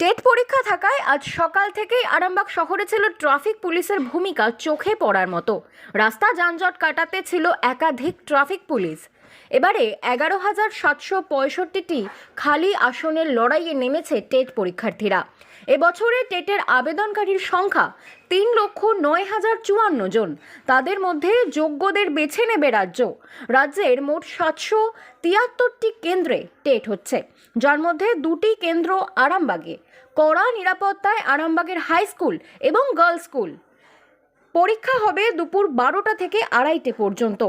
TET পরীক্ষা থাকায় আজ সকাল থেকেই আরামবাগ শহরে ছিল ট্রাফিক পুলিশের ভূমিকা চোখে পড়ার মতো। রাস্তা যানজট কাটাতে ছিল একাধিক ট্রাফিক পুলিশ। এবারে এগারো হাজার সাতশো পঁয়ষট্টিটি খালি আসনের লড়াইয়ে নেমেছে টেট পরীক্ষার্থীরা। এবছরে টেটের আবেদনকারীর সংখ্যা তিন লক্ষ নয় হাজার চুয়ান্ন জন। তাদের মধ্যে যোগ্যদের বেছে নেবে রাজ্য। রাজ্যের মোট সাতশো তিয়াত্তরটি কেন্দ্রে টেট হচ্ছে। যার মধ্যে দুটি কেন্দ্র আরামবাগে। কড়া নিরাপত্তায় আরামবাগের হাই স্কুল এবং গার্লস স্কুল। পরীক্ষা হবে দুপুর বারোটা থেকে আড়াইটে পর্যন্ত।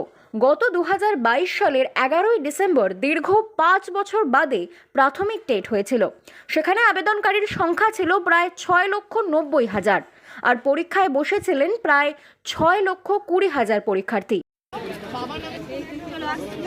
গত দু হাজার বাইশ সালের এগারোই ডিসেম্বর দীর্ঘ পাঁচ বছর বাদে প্রাথমিক টেট হয়েছিল। সেখানে আবেদনকারীর সংখ্যা ছিল প্রায় ছয় লক্ষ নব্বই হাজার। আর পরীক্ষায় বসেছিলেন প্রায় ছয় লক্ষ কুড়ি হাজার পরীক্ষার্থী এরা ভাই এই যাও চলো এবার বাবু যাও আমরা জানাব কি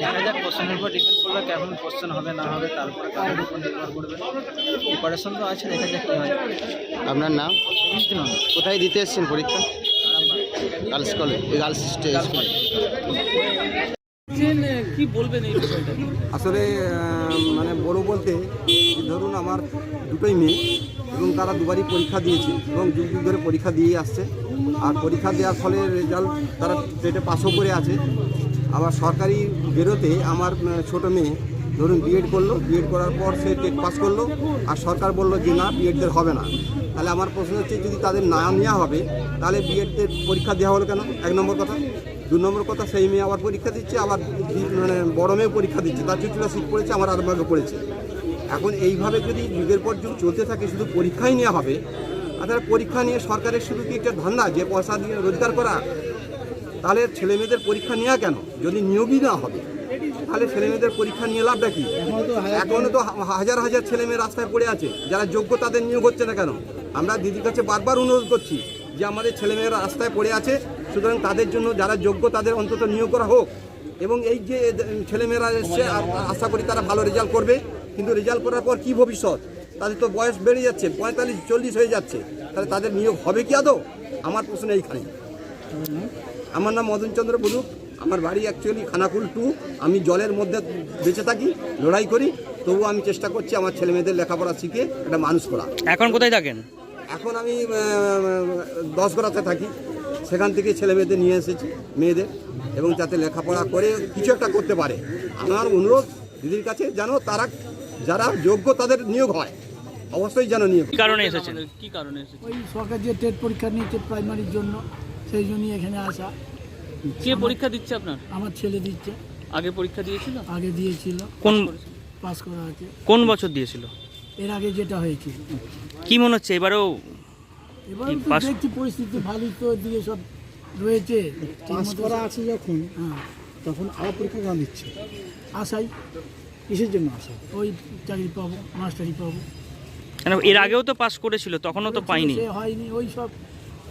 দেখা যাক কোশ্চেনের উপর ডিপেন্ড করবে কেমন কোশ্চেন হবে না হবে তারপরে তাদের উপর নির্ভর করবে। প্রিপারেশন তো আছে দেখা যাক কি হয়। আপনার নাম? কোথায় দিতে এসেছেন পরীক্ষা? গার্লস কলেজ গার্লস স্কুলে কি বলবেন এই বিষয়টা? আসলে মানে বড় বলতে ধরুন আমার দুটোই মেয়ে এবং তারা দুবারই পরীক্ষা দিয়েছে এবং যুগ যুগ ধরে পরীক্ষা দিয়ে আসছে। আর পরীক্ষা দেওয়ার ফলে রেজাল্ট তারা টেটে পাশও করে আছে। আবার সরকারি বেরোতে আমার ছোট মেয়ে ধরুন বিএড করল বিএড করার পর সে টেট পাস করল আর সরকার বলল যে, না বিএডদের হবে না। তাহলে আমার প্রশ্ন হচ্ছে, যদি তাদের না নেওয়া হবে, তাহলে বিএডদের পরীক্ষা দেওয়া হলো কেন? এক নম্বর কথা। দু নম্বর কথা, সেই মেয়ে আবার পরীক্ষা দিচ্ছে, আবার মানে বড় মেয়ে পরীক্ষা দিচ্ছে। তার চুচুরা সিট পড়েছে, আমার আরবাগে পড়েছে। এখন এইভাবে যদি যুগের পর যুগ চলতে থাকে, শুধু পরীক্ষাই নেওয়া হবে আর তাহলে পরীক্ষা নিয়ে সরকারের শুধু কি একটা ধান্দা যে পয়সা দিয়ে রোজগার করা তাহলে ছেলে মেয়েদের পরীক্ষা নেওয়া কেন? যদি নিয়োগই না হবে, তাহলে ছেলে মেয়েদের পরীক্ষা নিয়ে লাভটা কি? এখনও তো হাজার হাজার ছেলে মেয়ে রাস্তায় পড়ে আছে, যারা যোগ্য তাদের নিয়োগ হচ্ছে না কেন? আমরা দিদির কাছে বারবার অনুরোধ করছি যে আমাদের ছেলেমেয়েরা রাস্তায় পড়ে আছে, সুতরাং তাদের জন্য যারা যোগ্য তাদের অন্তত নিয়োগ করা হোক। এবং এই যে ছেলেমেয়েরা এসছে আশা করি তারা ভালো রেজাল্ট করবে। কিন্তু রেজাল্ট করার পর কি ভবিষ্যৎ? তাদের তো বয়স বেড়ে যাচ্ছে, পঁয়তাল্লিশ, চল্লিশ হয়ে যাচ্ছে। তাহলে তাদের নিয়োগ হবে কি আদৌ? আমার প্রশ্ন এইখানে আমার নাম মদন চন্দ্র বলুক আমার বাড়ি অ্যাকচুয়ালি খানাকুল টু আমি জলের মধ্যে বেঁচে থাকি লড়াই করি। তবুও আমি চেষ্টা করছি আমার ছেলে মেয়েদের লেখাপড়া শিখে একটা মানুষ করা। এখন কোথায় থাকেন? এখন আমি দশগড়াতে থাকি। সেখান থেকে ছেলে মেয়েদের নিয়ে এসেছি মেয়েদের। এবং যাতে লেখাপড়া করে কিছু একটা করতে পারে। আমার অনুরোধ দিদির কাছে যেন তারা যারা যোগ্য তাদের নিয়োগ হয়। অবশ্যই যেন নিয়োগ কারণে এসেছেন? কি কারণে এসেছে ওই সরকার যে টেট পরীক্ষা নিয়েছে প্রাইমারির জন্য। সেই জন্যই এখানে আসা। কে পরীক্ষা দিচ্ছে আপনার? আমার ছেলে দিচ্ছে। আগে পরীক্ষা দিয়েছিল? আগে দিয়েছিল। কোন পাস করা আছে। কোন বছর দিয়েছিল? এর আগে যেটা হয়েছিল। কি মনে হচ্ছে এবারেও এবার তো দেখছি পরিস্থিতি ভালোই তো দিয়ে সব রয়েছে। পাস করা আছে যখন হ্যাঁ। তখন আবার পরীক্ষা কেন দিচ্ছে? আশাই। কিসের জন্য আসা ওই চাকরি পাবো মাস্টারি পাবো। এর আগেও তো পাস করেছিল তখনও তো পাইনি। সে হয়নি ওই সব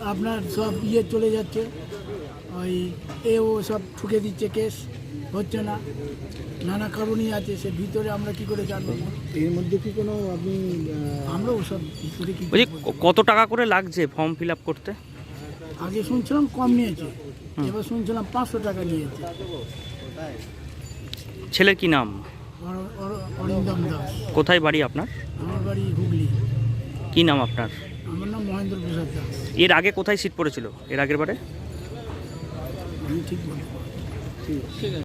আপনার সব ইয়ে চলে যাচ্ছে। ওই এ ও সব ঠুকে দিচ্ছে কেস হচ্ছে না। নানা কারণই আছে সে ভিতরে আমরা কি করে জানব? এর মধ্যে কি কোনো আপনি আমরা ওসব ভিতরে কি বলছি কত টাকা করে লাগছে ফর্ম ফিল আপ করতে? আগে শুনছিলাম কম নিয়েছে এবার শুনছিলাম পাঁচশো টাকা নিয়েছে। ছেলের কি নাম? অর- অর- অরিন্দম দাস। কোথায় বাড়ি আপনার? আমার বাড়ি হুগলি। কি নাম আপনার? আমার নাম মহেন্দ্র প্রসাদ দাস এর আগে কোথায় সিট পড়েছিল? এর আগের বারে? আমি ঠিক আছে।